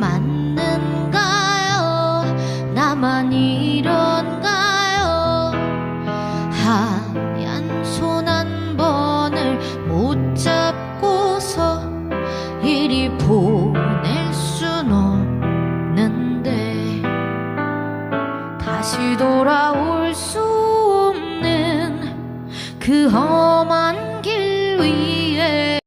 맞는가요? 나만 이런가요? 하얀 손 한 번을 못 잡고서 이리 보낼 순 없는데 다시 돌아올 수 없는 그 험한 길